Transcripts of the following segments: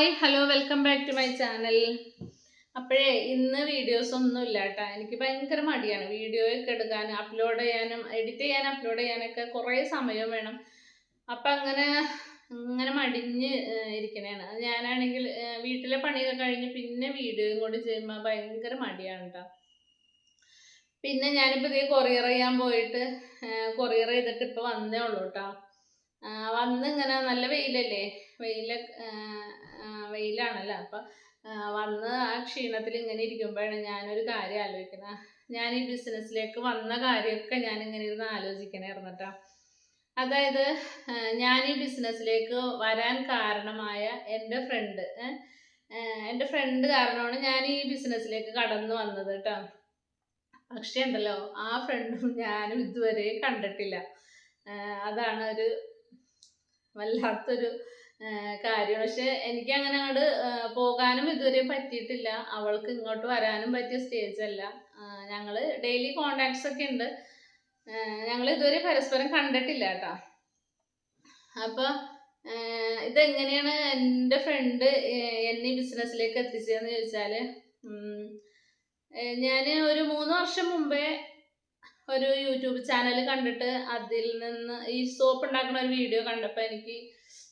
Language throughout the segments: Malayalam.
Hi hello welcome back to my channel അപ്പോഴേ ഇന്ന് വീഡിയോസ് ഒന്നും ഇല്ല കേട്ടോ എനിക്ക് ഭയങ്കര മടിയാണ്. വീഡിയോ ഒക്കെ എടുക്കാൻ അപ്ലോഡ് ചെയ്യാനും എഡിറ്റ് ചെയ്യാൻ അപ്ലോഡ് ചെയ്യാനൊക്കെ കുറേ സമയം വേണം. അപ്പം അങ്ങനെ ഇങ്ങനെ മടിഞ്ഞ് ഇരിക്കണേണ്. ഞാനാണെങ്കിൽ വീട്ടിലെ പണിയൊക്കെ കഴിഞ്ഞ് പിന്നെ വീഡിയോയും കൂടി ചെയ്യുമ്പോൾ ഭയങ്കര മടിയാണ് കേട്ടോ പിന്നെ ഞാനിപ്പോൾ ഇതേ കൊറിയർ ചെയ്യാൻ പോയിട്ട് കൊറിയർ ചെയ്തിട്ട് ഇപ്പോൾ വന്നേ ഉള്ളൂ കേട്ടോ വന്ന് ഇങ്ങനെ നല്ല വെയിലല്ലേ? വെയില വെയിലാണല്ലോ. അപ്പം വന്ന് ആ ക്ഷീണത്തിൽ ഇങ്ങനെ ഇരിക്കുമ്പോഴാണ് ഞാനൊരു കാര്യം ആലോചിക്കുന്നത് ഞാൻ ഈ ബിസിനസ്സിലേക്ക് വന്ന കാര്യമൊക്കെ ഞാൻ ഇങ്ങനെ ഇരുന്ന് ആലോചിക്കണായിരുന്നു കേട്ടോ അതായത് ഞാൻ ഈ ബിസിനസ്സിലേക്ക് വരാൻ കാരണമായ എന്റെ ഫ്രണ്ട് എന്റെ ഫ്രണ്ട് കാരണമാണ് ഞാൻ ഈ ബിസിനസ്സിലേക്ക് കടന്നു വന്നത് കേട്ടോ പക്ഷേ ഉണ്ടല്ലോ ആ ഫ്രണ്ടും ഞാനും ഇതുവരെ കണ്ടിട്ടില്ല. അതാണ് ഒരു വല്ലാത്തൊരു കാര്യം പക്ഷെ എനിക്ക് അങ്ങനെ അങ്ങോട്ട് പോകാനും ഇതുവരെ പറ്റിയിട്ടില്ല. അവൾക്ക് ഇങ്ങോട്ട് വരാനും പറ്റിയ സ്റ്റേജ് അല്ല. ഞങ്ങൾ ഡെയിലി കോണ്ടാക്ട്സ് ഒക്കെ ഉണ്ട്. ഞങ്ങൾ ഇതുവരെ പരസ്പരം കണ്ടിട്ടില്ല കേട്ടോ. അപ്പോൾ ഇതെങ്ങനെയാണ് എന്റെ ഫ്രണ്ട് എന്നെ ബിസിനസ്സിലേക്ക് എത്തിച്ചതെന്ന് ചോദിച്ചാൽ ഞാൻ ഒരു മൂന്ന് വർഷം മുമ്പേ ഒരു യൂട്യൂബ് ചാനൽ കണ്ടിട്ട് അതിൽ നിന്ന് ഈ സോപ്പ് ഉണ്ടാക്കുന്ന ഒരു വീഡിയോ കണ്ടപ്പോൾ എനിക്ക്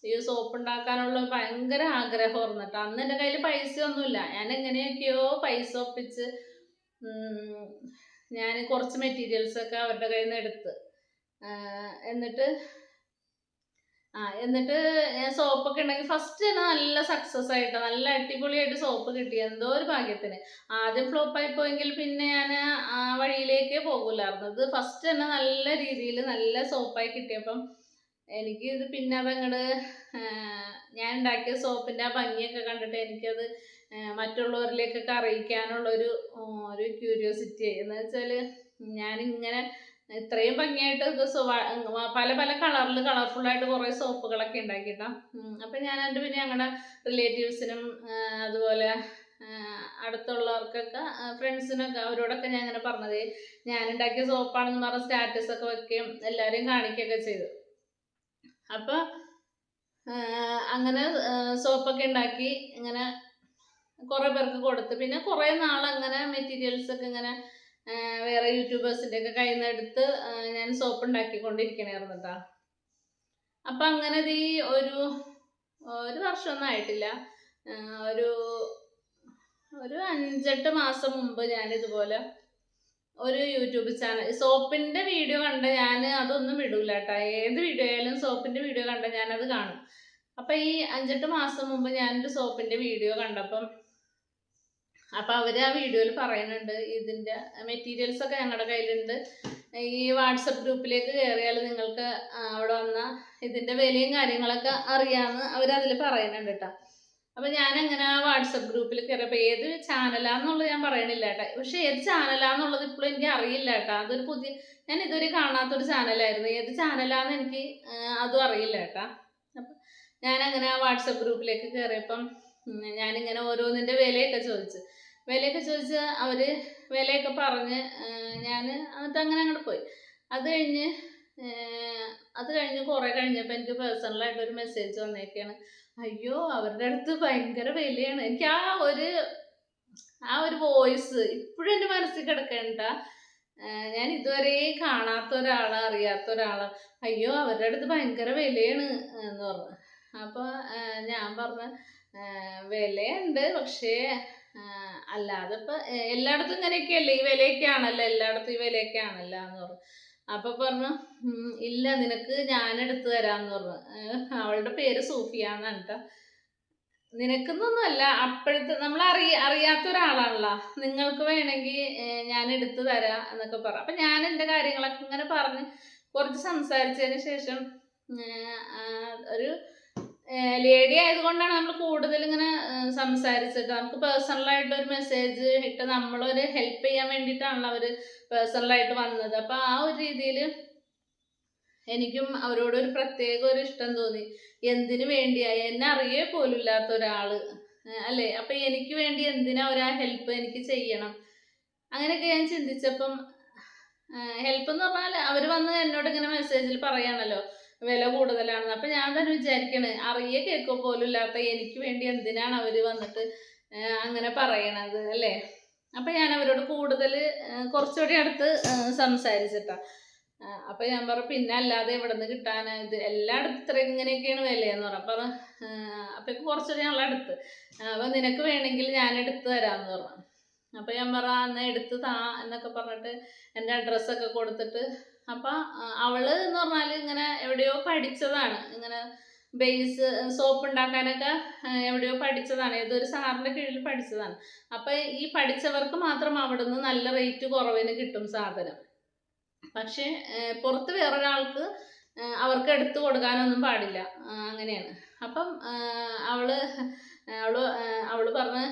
ഈ സോപ്പ് ഉണ്ടാക്കാനുള്ള ഭയങ്കര ആഗ്രഹമായിരുന്നു കേട്ടോ അന്ന് എന്റെ കയ്യിൽ പൈസ ഒന്നുമില്ല ഞാൻ എങ്ങനെയൊക്കെയോ പൈസ ഒപ്പിച്ച് ഞാൻ കുറച്ച് മെറ്റീരിയൽസ് ഒക്കെ അവരുടെ കയ്യിൽ നിന്ന് എടുത്ത് എന്നിട്ട് ആ എന്നിട്ട് സോപ്പ് സോപ്പൊക്കെ ഉണ്ടെങ്കിൽ ഫസ്റ്റ് തന്നെ നല്ല സക്സസ് ആയിട്ട്? നല്ല അടിപൊളിയായിട്ട് സോപ്പ് കിട്ടി. എന്തോ ഒരു ഭാഗ്യത്തിന്. ആദ്യം ഫ്ലോപ്പായി പോയെങ്കിൽ പിന്നെ ഞാൻ ആ വഴിയിലേക്കേ പോകൂലായിരുന്നു. ഇത് ഫസ്റ്റ് തന്നെ നല്ല രീതിയിൽ നല്ല സോപ്പായി കിട്ടിയപ്പം എനിക്ക് ഇത് പിന്നെ അതങ്ങട് ഞാൻ ഉണ്ടാക്കിയ സോപ്പിന്റെ ആ ഭംഗിയൊക്കെ കണ്ടിട്ട് എനിക്കത് മറ്റുള്ളവരിലേക്കൊക്കെ അറിയിക്കാനുള്ളൊരു ഒരു ക്യൂരിയോസിറ്റി എന്ന് വെച്ചാൽ ഞാനിങ്ങനെ ഇത്രയും ഭംഗിയായിട്ട് ഇത് പല പല കളറിൽ കളർഫുള്ളായിട്ട് കുറേ സോപ്പുകളൊക്കെ ഉണ്ടാക്കിയിട്ടാ. അപ്പം എന്റെ പിന്നെ ഞങ്ങളുടെ റിലേറ്റീവ്സിനും അതുപോലെ അടുത്തുള്ളവർക്കൊക്കെ ഫ്രണ്ട്സിനൊക്കെ അവരോടൊക്കെ ഞാൻ ഇങ്ങനെ പറഞ്ഞത് ഞാൻ ഉണ്ടാക്കിയ സോപ്പാണെന്ന് പറഞ്ഞ സ്റ്റാറ്റസ് ഒക്കെ വെക്കുകയും എല്ലാവരെയും കാണിക്കുകയൊക്കെ ചെയ്തു. അപ്പോൾ അങ്ങനെ സോപ്പൊക്കെ ഉണ്ടാക്കി ഇങ്ങനെ കുറേ പേർക്ക് കൊടുത്ത് പിന്നെ കുറേ നാളങ്ങനെ മെറ്റീരിയൽസ് ഒക്കെ ഇങ്ങനെ വേറെ യൂട്യൂബേഴ്സിന്റെ ഒക്കെ കയ്യിൽ എടുത്ത് ഞാൻ സോപ്പ് ഉണ്ടാക്കിക്കൊണ്ടിരിക്കണായിരുന്നു കേട്ടോ അപ്പം അങ്ങനെ ഈ ഒരു ഒരു വർഷമൊന്നും ആയിട്ടില്ല ഒരു ഒരു അഞ്ചെട്ട് മാസം മുമ്പ് ഞാൻ ഇതുപോലെ ഒരു യൂട്യൂബ് ചാനൽ സോപ്പിന്റെ വീഡിയോ കണ്ട ഞാൻ അതൊന്നും വിടൂല കേട്ടോ ഏത് വീഡിയോ ആയാലും സോപ്പിന്റെ വീഡിയോ കണ്ട ഞാനത് കാണും. അപ്പൊ ഈ അഞ്ചെട്ട് മാസം മുമ്പ് ഞാനൊരു സോപ്പിന്റെ വീഡിയോ കണ്ടപ്പം അപ്പൊ അവർ ആ വീഡിയോയിൽ പറയുന്നുണ്ട് ഇതിന്റെ മെറ്റീരിയൽസ് ഒക്കെ ഞങ്ങളുടെ കയ്യിലുണ്ട്. ഈ വാട്സപ്പ് ഗ്രൂപ്പിലേക്ക് കയറിയാൽ നിങ്ങൾക്ക് അവിടെ വന്ന ഇതിന്റെ വിലയും കാര്യങ്ങളൊക്കെ അറിയാമെന്ന് അവരതിൽ പറയുന്നുണ്ട് കേട്ടോ. അപ്പൊ ഞാൻ അങ്ങനെ ആ വാട്സപ്പ് ഗ്രൂപ്പിൽ കയറിയപ്പോൾ ഏത് ചാനലാന്നുള്ളത് ഞാൻ പറയണില്ല കേട്ടോ. പക്ഷെ ഏത് ചാനലാന്നുള്ളത് ഇപ്പോഴും എനിക്ക് അറിയില്ല കേട്ടോ. അതൊരു പുതിയ ഞാൻ ഇതുവരെ കാണാത്തൊരു ചാനലായിരുന്നു. ഏത് ചാനലാന്ന് എനിക്ക് അതും അറിയില്ല കേട്ടോ. അപ്പം ഞാൻ അങ്ങനെ ആ വാട്സപ്പ് ഗ്രൂപ്പിലേക്ക് കയറിയപ്പം ഞാനിങ്ങനെ ഓരോന്നിന്റെ വിലയൊക്കെ ചോദിച്ചു. വിലയൊക്കെ ചോദിച്ച് അവർ വിലയൊക്കെ പറഞ്ഞ് ഞാൻ എന്നിട്ട് അങ്ങനെ അങ്ങോട്ട് പോയി. അത് കഴിഞ്ഞ് അത് കഴിഞ്ഞ് കുറേ കഴിഞ്ഞപ്പോൾ എനിക്ക് പേഴ്സണലായിട്ട് ഒരു മെസ്സേജ് വന്നേക്കാണ്. അയ്യോ അവരുടെ അടുത്ത് ഭയങ്കര വിലയാണ്. എനിക്ക് ആ ഒരു ആ ഒരു വോയിസ് ഇപ്പോഴും എന്റെ മനസ്സിൽ കിടക്കേണ്ട ഞാൻ ഇതുവരെ കാണാത്ത ഒരാളെ അറിയാത്ത ഒരാളെ. അയ്യോ അവരുടെ അടുത്ത് ഭയങ്കര വിലയാണ് എന്ന് പറഞ്ഞു. അപ്പോൾ ഞാൻ പറഞ്ഞ വിലയുണ്ട്. പക്ഷേ അല്ലാതെ ഇപ്പം എല്ലായിടത്തും ഇങ്ങനെയൊക്കെയല്ലേ? ഈ വിലയൊക്കെയാണല്ലോ എല്ലായിടത്തും ഈ വിലയൊക്കെയാണല്ലോ എന്ന് പറഞ്ഞു. അപ്പം പറഞ്ഞു "ഉം, ഇല്ല നിനക്ക് ഞാൻ എടുത്തു തരാമെന്ന് പറഞ്ഞു അവളുടെ പേര് സൂഫിയാന്നാണ് കേട്ടോ. നിനക്കെന്നൊന്നുമല്ല അപ്പോഴത്തെ നമ്മൾ അറിയ അറിയാത്ത ഒരാളാണല്ലോ. നിങ്ങൾക്ക് വേണമെങ്കിൽ ഞാൻ എടുത്തു തരാം എന്നൊക്കെ പറഞ്ഞു. അപ്പം ഞാൻ എന്റെ കാര്യങ്ങളൊക്കെ ഇങ്ങനെ പറഞ്ഞ് കുറച്ച് സംസാരിച്ചതിന് ശേഷം ഒരു ലേഡി ആയതുകൊണ്ടാണ് നമ്മൾ കൂടുതൽ ഇങ്ങനെ സംസാരിച്ചിട്ട് നമുക്ക് പേഴ്സണലായിട്ട് ഒരു മെസ്സേജ് ഇട്ട് നമ്മളൊരു ഹെൽപ്പ് ചെയ്യാൻ വേണ്ടിയിട്ടാണല്ലോ അവർ പേഴ്സണലായിട്ട് വന്നത്. അപ്പം ആ ഒരു രീതിയിൽ എനിക്കും അവരോട് ഒരു പ്രത്യേക ഒരു ഇഷ്ടം തോന്നി. എന്തിനു വേണ്ടിയായി എന്നെ അറിയേ പോലും ഇല്ലാത്ത ഏഹ് അല്ലേ? അപ്പൊ എനിക്ക് വേണ്ടി എന്തിനാ ഒരാ ഹെൽപ്പ് എനിക്ക് ചെയ്യണം? അങ്ങനെയൊക്കെ ഞാൻ ചിന്തിച്ചപ്പം ഹെൽപ്പ് എന്ന് പറഞ്ഞാൽ അവർ വന്ന് എന്നോട് ഇങ്ങനെ മെസ്സേജിൽ പറയാണല്ലോ. വില കൂടുതലാണെന്ന്. അപ്പം ഞാൻ തന്നെ വിചാരിക്കണേ അറിയ കേൾക്കോ പോലും ഇല്ലാത്ത എനിക്ക് വേണ്ടി എന്തിനാണ് അവർ വന്നിട്ട് അങ്ങനെ പറയണത് അല്ലേ? അപ്പം ഞാൻ അവരോട് കൂടുതൽ കുറച്ചുകൂടി അടുത്ത് സംസാരിച്ചിട്ടാ. അപ്പൊ ഞാൻ പറ പിന്നെ അല്ലാതെ എവിടെന്ന് നിന്ന് കിട്ടാനാ ഇത്? എല്ലായിടത്തും ഇത്ര ഇങ്ങനെയൊക്കെയാണ് വിലയെന്ന് പറഞ്ഞു. അപ്പൊ അപ്പൊ കുറച്ചുകൂടി ഞങ്ങൾ അടുത്ത്. അപ്പൊ നിനക്ക് വേണമെങ്കിൽ ഞാൻ എടുത്തു തരാമെന്ന് പറഞ്ഞു. അപ്പൊ ഞാൻ പറ അന്ന് എടുത്ത് താ എന്നൊക്കെ പറഞ്ഞിട്ട് എന്റെ അഡ്രസ്സൊക്കെ കൊടുത്തിട്ട് അപ്പൊ അവൾ എന്ന് പറഞ്ഞാൽ ഇങ്ങനെ എവിടെയോ പഠിച്ചതാണ്. ഇങ്ങനെ ബേസ് സോപ്പ് ഉണ്ടാക്കാനൊക്കെ എവിടെയോ പഠിച്ചതാണ്. ഏതൊരു സാറിന്റെ കീഴിൽ പഠിച്ചതാണ്. അപ്പൊ ഈ പഠിച്ചവർക്ക് മാത്രം അവിടുന്ന് നല്ല റേറ്റ് കുറവിന് കിട്ടും സാധനം. പക്ഷേ പുറത്ത് വേറൊരാൾക്ക് അവർക്ക് എടുത്തു കൊടുക്കാനൊന്നും പാടില്ല. അങ്ങനെയാണ്. അപ്പം അവൾ അവൾ അവൾ പറഞ്ഞ്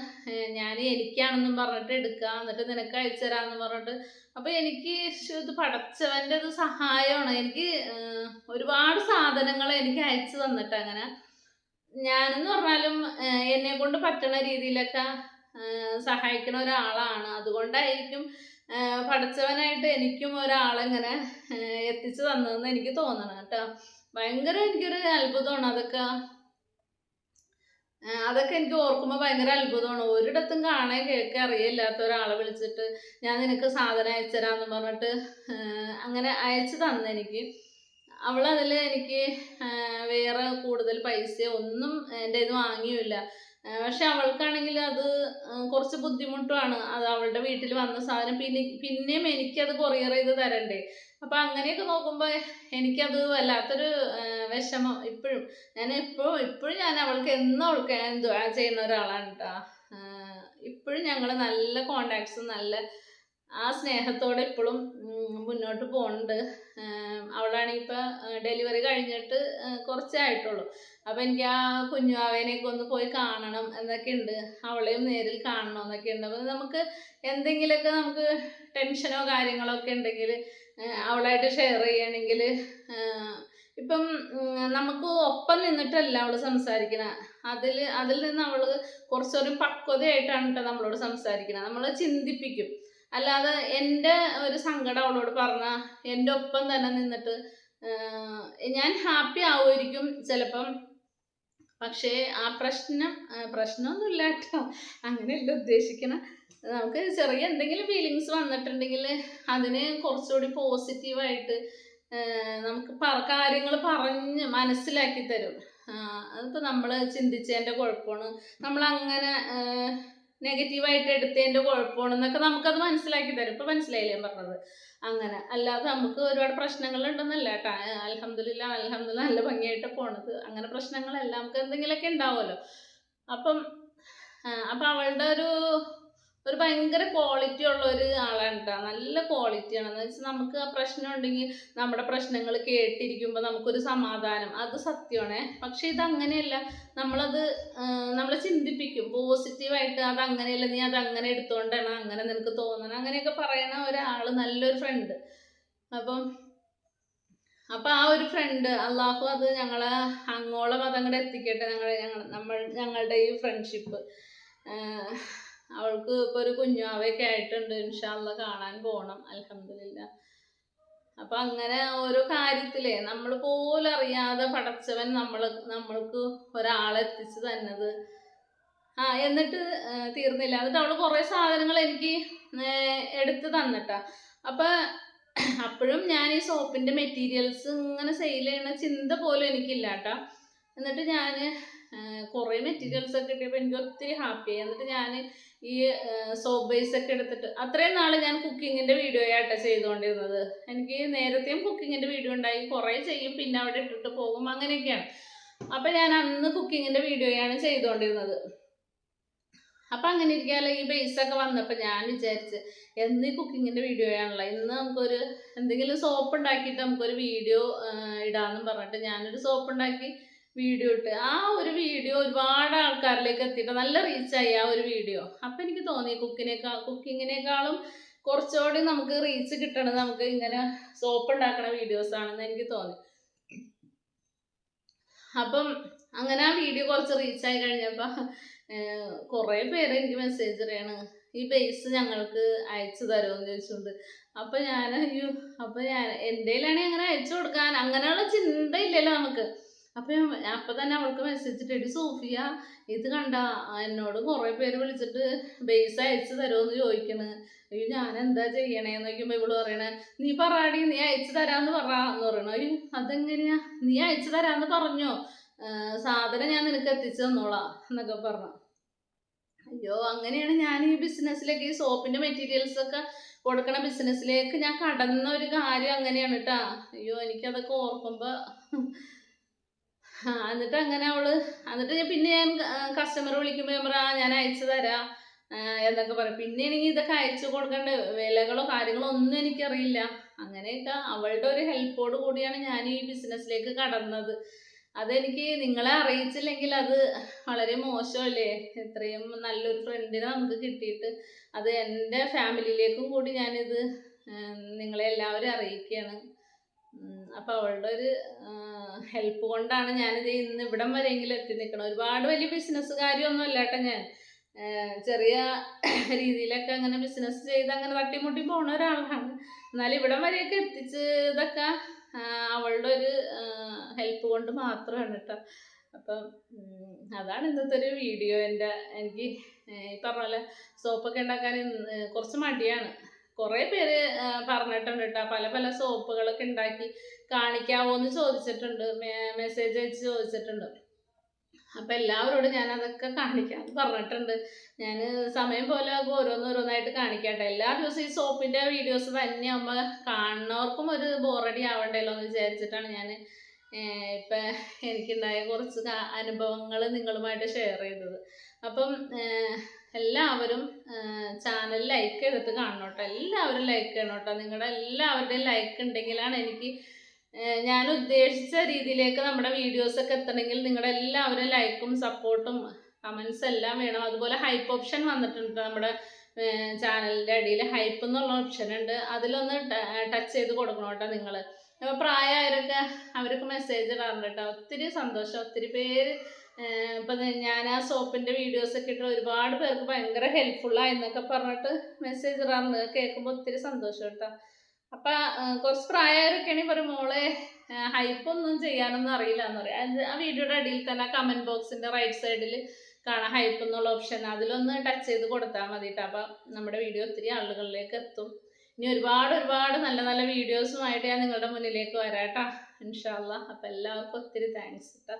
ഞാൻ എനിക്കാണെന്നും പറഞ്ഞിട്ട് എടുക്കുക എന്നിട്ട് നിനക്ക് അയച്ചു തരാമെന്ന് പറഞ്ഞിട്ട്. അപ്പൊ എനിക്ക് ഇത് പടച്ചവന്റെ ഒരു സഹായമാണ്. എനിക്ക് ഒരുപാട് സാധനങ്ങൾ എനിക്ക് അയച്ചു തന്നിട്ട് അങ്ങനെ. ഞാനെന്ന് പറഞ്ഞാലും എന്നെ കൊണ്ട് പറ്റുന്ന രീതിയിലൊക്കെ സഹായിക്കുന്ന ഒരാളാണ്. അതുകൊണ്ടായിരിക്കും പഠിച്ചവനായിട്ട് എനിക്കും ഒരാളെങ്ങനെ എത്തിച്ചു തന്നതെന്ന് എനിക്ക് തോന്നണം കേട്ടോ. ഭയങ്കര എനിക്കൊരു അത്ഭുതമാണ് അതൊക്കെ. അതൊക്കെ എനിക്ക് ഓർക്കുമ്പോൾ ഭയങ്കര അത്ഭുതമാണ്. ഒരിടത്തും കാണാൻ കേൾക്കാൻ അറിയില്ലാത്ത ഒരാളെ വിളിച്ചിട്ട് ഞാൻ നിനക്ക് സാധനം അയച്ചുതരാന്ന് പറഞ്ഞിട്ട് അങ്ങനെ അയച്ചു തന്നെനിക്ക് അവളതിൽ എനിക്ക് വേറെ കൂടുതൽ പൈസ ഒന്നും എന്റെ ഇത് വാങ്ങിയില്ല. പക്ഷെ അവൾക്കാണെങ്കിൽ അത് കുറച്ച് ബുദ്ധിമുട്ടുമാണ്. അത് അവളുടെ വീട്ടിൽ വന്ന സാധനം പിന്നെ പിന്നെയും എനിക്കത് കൊറിയർ ചെയ്ത് തരണ്ടേ. അപ്പം അങ്ങനെയൊക്കെ നോക്കുമ്പോൾ എനിക്കത് വല്ലാത്തൊരു വിഷമം. ഇപ്പോഴും. ഞാൻ എപ്പോഴും ഇപ്പോഴും ഞാൻ അവൾക്ക് എന്നും അവൾക്ക് എന്തുവാ ചെയ്യുന്ന ഒരാളാണ് കേട്ടോ ഇപ്പോഴും ഞങ്ങൾ നല്ല കോണ്ടാക്ട്സും നല്ല ആ സ്നേഹത്തോടെ ഇപ്പോഴും മുന്നോട്ട് പോകുന്നുണ്ട് അവളാണെങ്കിൽ ഇപ്പം ഡെലിവറി കഴിഞ്ഞിട്ട് കുറച്ചേ ആയിട്ടുള്ളൂ. അപ്പം എനിക്ക് ആ കുഞ്ഞുവാവേനെയൊക്കെ ഒന്ന് പോയി കാണണം എന്നൊക്കെ ഉണ്ട് അവളെയും നേരിൽ കാണണം എന്നൊക്കെ ഉണ്ട് അപ്പം നമുക്ക് എന്തെങ്കിലുമൊക്കെ നമുക്ക് ടെൻഷനോ കാര്യങ്ങളോ ഒക്കെ ഉണ്ടെങ്കിൽ അവളായിട്ട് ഷെയർ ചെയ്യണമെങ്കിൽ ഇപ്പം നമുക്ക് ഒപ്പം നിന്നിട്ടല്ല അവൾ സംസാരിക്കണ. അതിൽ അതിൽ നിന്ന് അവൾ കുറച്ചൊരു പക്വതയായിട്ടാണ് കേട്ടോ നമ്മളോട് സംസാരിക്കണത് നമ്മളെ ചിന്തിപ്പിക്കും. അല്ലാതെ എന്റെ ഒരു സങ്കടം അവളോട് പറഞ്ഞ എന്റെ ഒപ്പം തന്നെ നിന്നിട്ട് ഞാൻ ഹാപ്പി ആവുമായിരിക്കും ചിലപ്പം. പക്ഷേ ആ പ്രശ്നം പ്രശ്നമൊന്നുമില്ല കേട്ടോ അങ്ങനെയല്ല ഉദ്ദേശിക്കണം. നമുക്ക് ചെറിയ എന്തെങ്കിലും ഫീലിങ്സ് വന്നിട്ടുണ്ടെങ്കിൽ അതിനെ കുറച്ചുകൂടി പോസിറ്റീവായിട്ട് നമുക്ക് കാര്യങ്ങൾ പറഞ്ഞ് മനസ്സിലാക്കി തരും. അതിപ്പോൾ നമ്മൾ ചിന്തിച്ചതിന്റെ കുഴപ്പമാണ്. നമ്മൾ അങ്ങനെ നെഗറ്റീവായിട്ട് എടുത്തതിന്റെ കുഴപ്പമാണ് എന്നൊക്കെ നമുക്കത് മനസ്സിലാക്കി തരും. ഇപ്പം മനസ്സിലായില്ലേ പറഞ്ഞത്? അങ്ങനെ. അല്ലാതെ നമുക്ക് ഒരുപാട് പ്രശ്നങ്ങളുണ്ടെന്നല്ല കേട്ടോ. അലഹമില്ല അലഹമില്ല നല്ല ഭംഗിയായിട്ട് പോണത്. അങ്ങനെ പ്രശ്നങ്ങളല്ല നമുക്ക് എന്തെങ്കിലുമൊക്കെ ഉണ്ടാവുമല്ലോ. അപ്പം അപ്പം അവളുടെ ഒരു ഒരു ഭയങ്കര ക്വാളിറ്റി ഉള്ള ഒരു ആളാണ് കേട്ടോ നല്ല ക്വാളിറ്റിയാണ് എന്ന് വെച്ചാൽ നമുക്ക് ആ പ്രശ്നം ഉണ്ടെങ്കിൽ നമ്മുടെ പ്രശ്നങ്ങൾ കേട്ടിരിക്കുമ്പോൾ നമുക്കൊരു സമാധാനം. അത് സത്യമാണേ. പക്ഷെ ഇത് അങ്ങനെയല്ല. നമ്മളത് നമ്മൾ ചിന്തിപ്പിക്കും. പോസിറ്റീവായിട്ട് അത് അങ്ങനെയല്ല നീ അത് അങ്ങനെ എടുത്തോണ്ടാണ് അങ്ങനെ നിനക്ക് തോന്നണം. അങ്ങനെയൊക്കെ പറയണ ഒരാൾ നല്ലൊരു ഫ്രണ്ട് അപ്പം അപ്പം ആ ഒരു ഫ്രണ്ട് അള്ളാഹു അത് ഞങ്ങളെ അങ്ങോളം അതങ്ങോട്ട് എത്തിക്കട്ടെ. ഞങ്ങളെ ഞങ്ങൾ നമ്മൾ ഞങ്ങളുടെ ഈ ഫ്രണ്ട്ഷിപ്പ് അവൾക്ക് ഇപ്പൊ ഒരു കുഞ്ഞാവയൊക്കെ ആയിട്ടുണ്ട് ഇൻഷാല്ല കാണാൻ പോകണം അലഹമില്ല അപ്പം അങ്ങനെ ഓരോ കാര്യത്തിലേ നമ്മൾ പോലും അറിയാതെ പടച്ചവൻ നമ്മൾ നമ്മൾക്ക് ഒരാളെ എത്തിച്ചു തന്നത്. ആ എന്നിട്ട് തീർന്നില്ല. എന്നിട്ട് അവൾ കുറേ സാധനങ്ങൾ എനിക്ക് എടുത്തു തന്നിട്ടാ. അപ്പം അപ്പോഴും ഞാൻ ഈ സോപ്പിന്റെ മെറ്റീരിയൽസ് ഇങ്ങനെ സെയിൽ ചെയ്യണ ചിന്ത പോലും എനിക്കില്ല കേട്ടോ എന്നിട്ട് ഞാൻ കുറേ മെറ്റീരിയൽസ് ഒക്കെ കിട്ടിയപ്പോൾ എനിക്ക് ഒത്തിരി ഹാപ്പിയായി എന്നിട്ട് ഞാൻ ഈ സോപ്പ് ബേസ് ഒക്കെ എടുത്തിട്ട് അത്രയും നാൾ ഞാൻ കുക്കിങ്ങിന്റെ വീഡിയോ ആയിട്ട് ചെയ്തുകൊണ്ടിരുന്നത് എനിക്ക് നേരത്തെയും കുക്കിങ്ങിന്റെ വീഡിയോ ഉണ്ടായി. കുറേ ചെയ്യും. പിന്നെ അവിടെ ഇട്ടിട്ട് പോകും. അങ്ങനെയൊക്കെയാണ്. അപ്പം ഞാൻ അന്ന് കുക്കിങ്ങിന്റെ വീഡിയോയാണ് ചെയ്തുകൊണ്ടിരുന്നത് അപ്പം അങ്ങനെ ഇരിക്കാതെ ഈ ബേസ് ഒക്കെ വന്നപ്പോൾ ഞാൻ വിചാരിച്ച് എന്ന് കുക്കിങ്ങിന്റെ വീഡിയോ ആണല്ലോ? ഇന്ന് നമുക്കൊരു എന്തെങ്കിലും സോപ്പ് ഉണ്ടാക്കിയിട്ട് നമുക്കൊരു വീഡിയോ ഇടാമെന്നും പറഞ്ഞിട്ട് ഞാനൊരു സോപ്പ് ഉണ്ടാക്കി വീഡിയോ ഇട്ട്. ആ ഒരു വീഡിയോ ഒരുപാട് ആൾക്കാരിലേക്ക് എത്തിയിട്ട് നല്ല റീച്ചായി ആ ഒരു വീഡിയോ അപ്പം എനിക്ക് തോന്നി കുക്കിനേക്കാൾ കുക്കിങ്ങിനേക്കാളും കുറച്ചുകൂടി നമുക്ക് റീച്ച് കിട്ടണത് നമുക്ക് ഇങ്ങനെ സോപ്പ് ഉണ്ടാക്കണ വീഡിയോസ് ആണെന്ന് എനിക്ക് തോന്നി. അപ്പം അങ്ങനെ ആ വീഡിയോ കുറച്ച് റീച്ചായി കഴിഞ്ഞപ്പോൾ കുറേ പേര് എനിക്ക് മെസ്സേജ് അറിയാണ് ഈ ബേസ് ഞങ്ങൾക്ക് അയച്ചു തരുമെന്ന് ചോദിച്ചുകൊണ്ട്. അപ്പം ഞാൻ അയ്യോ അപ്പം ഞാൻ എന്റെ അങ്ങനെ അയച്ചു കൊടുക്കാൻ അങ്ങനെയുള്ള ചിന്തയില്ലല്ലോ നമുക്ക്. അപ്പൊ അപ്പൊ തന്നെ അവൾക്ക് മെസ്സേജ് ഇട്ട് എടി സോഫിയ ഇത് കണ്ട എന്നോട് കുറേ പേര് വിളിച്ചിട്ട് ബേസ് അയച്ചു തരുമെന്ന് ചോദിക്കണ്. അയ്യോ ഞാൻ എന്താ ചെയ്യണേന്ന് ചോദിക്കുമ്പോൾ ഇവൾ പറയണേ നീ പറയാടി നീ അയച്ചു തരാന്ന് പറയാന്ന് പറയണു. അയ്യോ അതെങ്ങനെയാ? നീ അയച്ചു തരാന്ന് പറഞ്ഞോ? സാധനം ഞാൻ നിനക്ക് എത്തിച്ചു തന്നോളാം എന്നൊക്കെ പറഞ്ഞു. അയ്യോ അങ്ങനെയാണ് ഞാൻ ഈ ബിസിനസ്സിലേക്ക് ഈ സോപ്പിന്റെ മെറ്റീരിയൽസ് ഒക്കെ കൊടുക്കണ ബിസിനസ്സിലേക്ക് ഞാൻ കടന്ന ഒരു കാര്യം അങ്ങനെയാണ് കേട്ടാ അയ്യോ എനിക്കതൊക്കെ ഓർക്കുമ്പോ ആ എന്നിട്ട് അങ്ങനെ അവൾ എന്നിട്ട് ഞാൻ പിന്നെ ഞാൻ കസ്റ്റമർ വിളിക്കുമ്പോൾ ഞാൻ പറയാം ഞാൻ അയച്ചു തരാം. എന്നൊക്കെ പറയും. പിന്നെ എനിക്ക് ഇതൊക്കെ അയച്ചു കൊടുക്കേണ്ട വിലകളോ കാര്യങ്ങളോ ഒന്നും എനിക്കറിയില്ല. അങ്ങനെയൊക്കെ അവളുടെ ഒരു ഹെൽപ്പോട് കൂടിയാണ് ഞാൻ ഈ ബിസിനസ്സിലേക്ക് കടന്നത്. അതെനിക്ക് നിങ്ങളെ അറിയിച്ചില്ലെങ്കിൽ അത് വളരെ മോശമല്ലേ? ഇത്രയും നല്ലൊരു ഫ്രണ്ടിനെ നമുക്ക് കിട്ടിയിട്ട് അത് എന്റെ ഫാമിലിയിലേക്കും കൂടി ഞാനിത് നിങ്ങളെ എല്ലാവരും അറിയിക്കുകയാണ്. അപ്പോൾ അപ്പൊ അവളുടെ ഒരു ഹെൽപ്പ് കൊണ്ടാണ് ഞാനിത് ഇന്ന് ഇവിടം വരെയെങ്കിലും എത്തി നിൽക്കണം ഒരുപാട് വലിയ ബിസിനസ്സുകാരിയൊന്നും അല്ല കേട്ടോ ഞാൻ. ചെറിയ രീതിയിലൊക്കെ അങ്ങനെ ബിസിനസ് ചെയ്ത് അങ്ങനെ തട്ടിമുട്ടി പോണ ഒരാളാണ്. എന്നാലും ഇവിടം വരെയൊക്കെ എത്തിച്ചതൊക്കെ അവളുടെ ഒരു ഹെൽപ്പ് കൊണ്ട് മാത്രമാണ് കേട്ടോ. അപ്പം അതാണ് ഇന്നത്തെ ഒരു വീഡിയോ എന്റെ. എനിക്ക് ഈ പറഞ്ഞ പോലെ സോപ്പൊക്കെ ഉണ്ടാക്കാൻ കുറച്ച് മടിയാണ്. കുറേ പേര് പറഞ്ഞിട്ടുണ്ട് കേട്ടോ പല പല സോപ്പുകളൊക്കെ ഉണ്ടാക്കി കാണിക്കാവോ എന്ന് ചോദിച്ചിട്ടുണ്ട് മെസ്സേജ് അയച്ച് ചോദിച്ചിട്ടുണ്ട്. അപ്പം എല്ലാവരോടും ഞാൻ അതൊക്കെ കാണിക്കാമെന്ന് പറഞ്ഞിട്ടുണ്ട്. ഞാൻ സമയം പോലെ ആകുമ്പോൾ ഓരോന്നോരോന്നായിട്ട് കാണിക്കട്ടെ. എല്ലാ ദിവസവും ഈ സോപ്പിന്റെ വീഡിയോസ് തന്നെയാകുമ്പോൾ കാണുന്നവർക്കും ഒരു ബോറടി ആവണ്ടല്ലോ എന്ന് വിചാരിച്ചിട്ടാണ് ഞാൻ ഇപ്പം എനിക്കുണ്ടായ കുറച്ച് അനുഭവങ്ങൾ നിങ്ങളുമായിട്ട് ഷെയർ ചെയ്തത്. അപ്പം എല്ലാവരും ചാനൽ ലൈക്ക് ചെയ്തിട്ട് കാണണം എല്ലാവരും ലൈക്ക് ചെയ്യണം കേട്ടോ നിങ്ങളുടെ എല്ലാവരുടെയും ലൈക്ക് ഉണ്ടെങ്കിലാണ് എനിക്ക് ഞാൻ ഉദ്ദേശിച്ച രീതിയിലേക്ക് നമ്മുടെ വീഡിയോസ് ഒക്കെ എത്തണമെങ്കിൽ നിങ്ങളുടെ എല്ലാവരും ലൈക്കും സപ്പോർട്ടും കമൻസ് എല്ലാം വേണം. അതുപോലെ ഹൈപ്പ് ഓപ്ഷൻ വന്നിട്ടുണ്ട് നമ്മുടെ ചാനലിന്റെ അടിയിൽ ഹൈപ്പ് എന്നുള്ള ഓപ്ഷൻ ഉണ്ട്. അതിലൊന്ന് ടച്ച് ചെയ്ത് കൊടുക്കണം കേട്ടോ നിങ്ങൾ അപ്പോൾ പ്രായമായവരൊക്കെ അവരൊക്കെ മെസ്സേജ് ഇടാറുണ്ട് കേട്ടോ. ഒത്തിരി സന്തോഷം. ഒത്തിരി പേര് ഇപ്പം ഞാൻ ആ സോപ്പിന്റെ വീഡിയോസൊക്കെ ഇട്ട് ഒരുപാട് പേർക്ക് ഭയങ്കര ഹെൽപ്ഫുള്ളായി എന്നൊക്കെ പറഞ്ഞിട്ട് മെസ്സേജ് ഇടാറുണ്ട്. കേൾക്കുമ്പോൾ ഒത്തിരി സന്തോഷം കേട്ടോ അപ്പം കുറച്ച് പ്രായമായവരൊക്കെയാണെങ്കിൽ പറയും മോളെ ഹൈപ്പൊന്നും ചെയ്യാനൊന്നും അറിയില്ല എന്ന് പറയും. അത് ആ വീഡിയോയുടെ അടിയിൽ തന്നെ കമന്റ് ബോക്സിന്റെ റൈറ്റ് സൈഡിൽ കാണാം ഹൈപ്പ് എന്നുള്ള ഓപ്ഷൻ അതിലൊന്ന് ടച്ച് ചെയ്ത് കൊടുത്താൽ മതി കേട്ടോ അപ്പം നമ്മുടെ വീഡിയോ ഒത്തിരി ആളുകളിലേക്ക് എത്തും. ഇനി ഒരുപാട് ഒരുപാട് നല്ല നല്ല വീഡിയോസുമായിട്ട് ഞാൻ നിങ്ങളുടെ മുന്നിലേക്ക് വരാം കേട്ടോ ഇൻഷാല്ല അപ്പം എല്ലാവർക്കും ഒത്തിരി താങ്ക്സ് കേട്ടോ